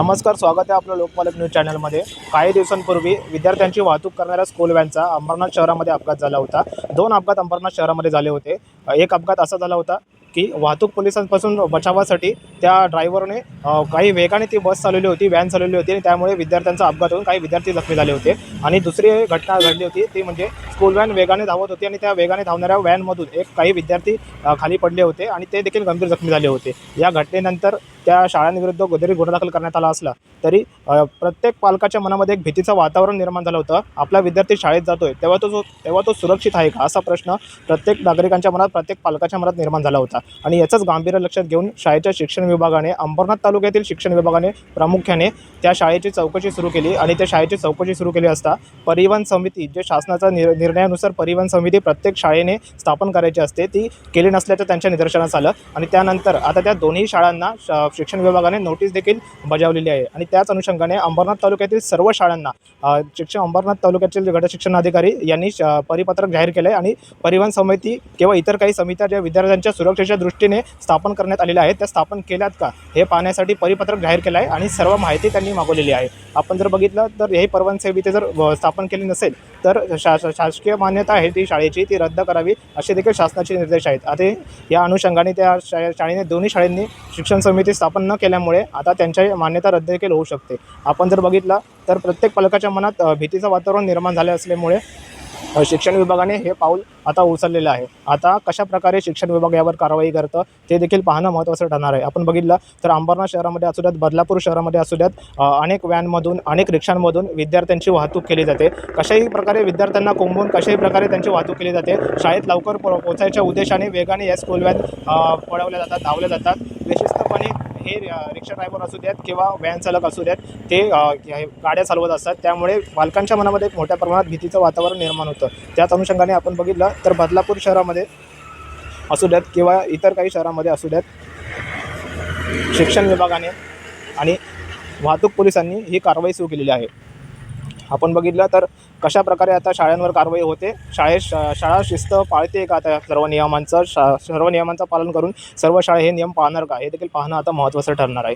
नमस्कार स्वागत आहे आपलं लोकपालक न्यूज चॅनलमध्ये. काही दिवसांपूर्वी विद्यार्थ्यांची वाहतूक करणाऱ्या स्कूल व्हॅनचा अंबरनाथ शहरामध्ये अपघात झाला होता. दोन अपघात अंबरनाथ शहरामध्ये झाले होते. एक अपघात असा झाला होता की वाहतूक पोलिसांपासून बचावासाठी त्या ड्रायव्हरने काही वेगाने ती बस चालवली होती व्हॅन चालवली होती आणि त्यामुळे विद्यार्थ्यांचा अपघात होऊन काही विद्यार्थी जखमी झाले होते. आणि दुसरी घटना घडली होती ती म्हणजे स्कूल व्हॅन वेगाने धावत होती आणि त्या वेगाने धावणाऱ्या व्हॅनमधून एक काही विद्यार्थी खाली पडले होते आणि ते देखील गंभीर जखमी झाले होते. या घटनेनंतर त्या शाळांविरुद्ध गोदरी गुन्हा दाखल करण्यात आला असला तरी प्रत्येक पालकाच्या मनामध्ये एक भीतीचं वातावरण निर्माण झालं होतं. आपला विद्यार्थी शाळेत जातोय तेव्हा तो जो तेव्हा तो सुरक्षित आहे का? असा प्रश्न प्रत्येक नागरिकांच्या मनात प्रत्येक पालकाच्या मनात निर्माण झाला होता. आणि याचंच गांभीर्य लक्षात घेऊन शाळेच्या शिक्षण विभागाने अंबरनाथ तालुक्यातील शिक्षण विभागाने प्रामुख्याने त्या शाळेची चौकशी सुरू केली. आणि त्या शाळेची चौकशी सुरू केली असता परिवहन समिती जे शासनाचा निर निर्णयानुसार परिवहन समिती प्रत्येक शाळेने स्थापन करायची असते ती केली नसल्याचं त्यांच्या निदर्शनास आलं. आणि त्यानंतर आता त्या दोन्ही शाळांना श- शिक्षण विभागाने नोटीस देखील बजावलेली आहे. आणि त्याच अनुषंगाने अंबरनाथ तालुक्यातील सर्व शाळांना शिक्षण अंबरनाथ तालुक्यातील गटशिक्षण अधिकारी यांनी श- परिपत्रक जाहीर केलं आहे आणि परिवहन समिती किंवा इतर काही समित्या ज्या विद्यार्थ्यांच्या सुरक्षेच्या दृष्टीने स्थापन करण्यात आलेल्या आहेत त्या स्थापन केल्यात का? हे पाहण्यासाठी परिपत्रक जाहीर केलं आहे आणि सर्व माहिती त्यांनी मागवलेली आहे. आपण जर बघितलं तर हे परिवहन समिती जर स्थापन केली नसेल तर शा शा- शासकीय मान्यता आहे ती शाळेची ती रद्द करावी असे देखील शासनाचे निर्देश आहेत. आता या अनुषंगाने त्या शा शाळेने दोन्ही शाळांनी शिक्षण समिती स्थापन न केल्यामुळे आता त्यांच्या मान्यता रद्द देखील होऊ शकते. आपण जर बघितलं तर प्रत्येक पालकाच्या मनात भीतीचं वातावरण निर्माण झाले असल्यामुळे शिक्षण विभागाने हे पाऊल आता उचललेलं आहे. आता कशा प्रकारे शिक्षण विभाग यावर कारवाई करतं ते देखील पाहणं महत्त्वाचं ठरणार आहे. आपण बघितलं तर अंबरनाथ शहरामध्ये असू द्यात बदलापूर शहरामध्ये असू द्यात अनेक व्हॅनमधून अनेक रिक्षांमधून विद्यार्थ्यांची वाहतूक केली जाते. कशाही प्रकारे विद्यार्थ्यांना कोंबून कशाही प्रकारे त्यांची वाहतूक केली जाते शाळेत लवकर पो पोचायच्या उद्देशाने वेगाने या स्कूल व्हॅन पळवल्या जातात धावल्या जातात. विशिष्टपणे हे रिक्षा ड्रायव्हर असू द्यात किंवा व्हॅन चालक असू द्यात ते हे गाड्या चालवत असतात. त्यामुळे पालकांच्या मनामध्ये एक मोठ्या प्रमाणात भीतीचं वातावरण निर्माण होतं. त्याच अनुषंगाने आपण बघितलं तर बदलापूर शहरामध्ये असू द्यात किंवा इतर काही शहरामध्ये असू द्यात शिक्षण विभागाने आणि वाहतूक पोलिसांनी ही कारवाई सुरू केलेली आहे. आपण बघितलं तर कशा प्रकारे आता शाळांवर कारवाई होते? शाळेत शाळा शिस्त पाळते का आता सर्व नियमांचं? शा सर्व नियमांचं पालन करून सर्व शाळा हे नियम पाळणार का? हे देखील पाहणं आता महत्त्वाचं ठरणार आहे.